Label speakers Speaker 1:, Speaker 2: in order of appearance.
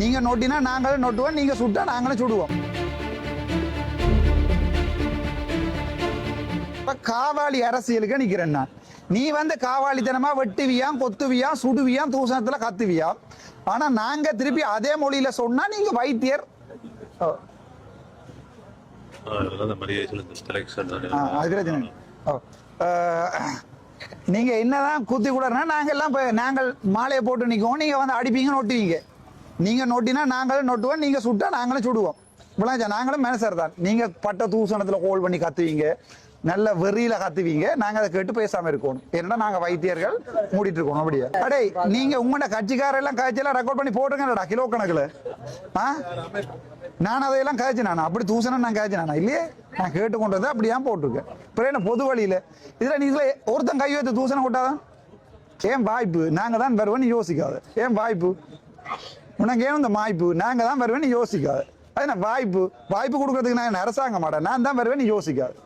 Speaker 1: நீங்க நோட்டினா நாங்களும் நோட்டுவோம் நீங்க சுட்டா நாங்களும் சுடுவோம். இப்ப காவாளி அரசியலுக்கு நிக்கிறேன் நான். நீ வந்து காவாளித்தனமா வெட்டுவியாம் கொத்துவியாம் சுடுவியாம் தூசணத்துல கத்துவியா? ஆனா நாங்க திருப்பி அதே மொழியில சொன்னா நீங்க வைத்தியர். நீங்க என்னதான் குத்தி கூடனா நாங்க எல்லாம் நாங்கள் மாலையை போட்டு நிற்கும் நீங்க வந்து அடிப்பீங்க நொட்டுவீங்க நீங்க நொட்டினா நாங்களும் நொட்டுவோம் நீங்க சுட்டா நாங்களும் சுடுவோம். இப்படிலாம் நாங்களும் மேனேஜர் தான். நீங்க பட்ட தூசணத்துல கோல் பண்ணி கத்துவீங்க நல்ல வெறியில கத்துவீங்க நாங்க அதை கேட்டு பேசாம இருக்கணும். ஏன்னா நாங்க வைத்தியர்கள் மூடிட்டு இருக்கோம் அப்படியே. அடே நீங்க உங்களோட கட்சிக்கார எல்லாம் காய்ச்சலாம் ரெக்கார்ட் பண்ணி போட்டுருங்கடா கிலோ கணக்குல. ஆ? நான் அதையெல்லாம் காய்ச்சி நான் அப்படி தூசணம் நான் காய்ச்சி நானா இல்லையே. நான் கேட்டு கொண்டு வந்து அப்படியே போட்டிருக்கேன் அப்புறம் என்ன பொது வழியில? இதுல நீ இதுல ஒருத்தன் கை வைத்து தூசணம் விட்டாதான் ஏன் வாய்ப்பு? நாங்க தான் வருவோம்னு யோசிக்காத. ஏன் வாய்ப்பு? உனக்கு இந்த வாய்ப்பு? நாங்க தான் வருவேன்னு யோசிக்காது. அது என்ன வாய்ப்பு? வாய்ப்பு கொடுக்கறதுக்கு நான் என்ன அரசாங்க மாட்டேன் நான் தான் வருவேன்னு யோசிக்காது.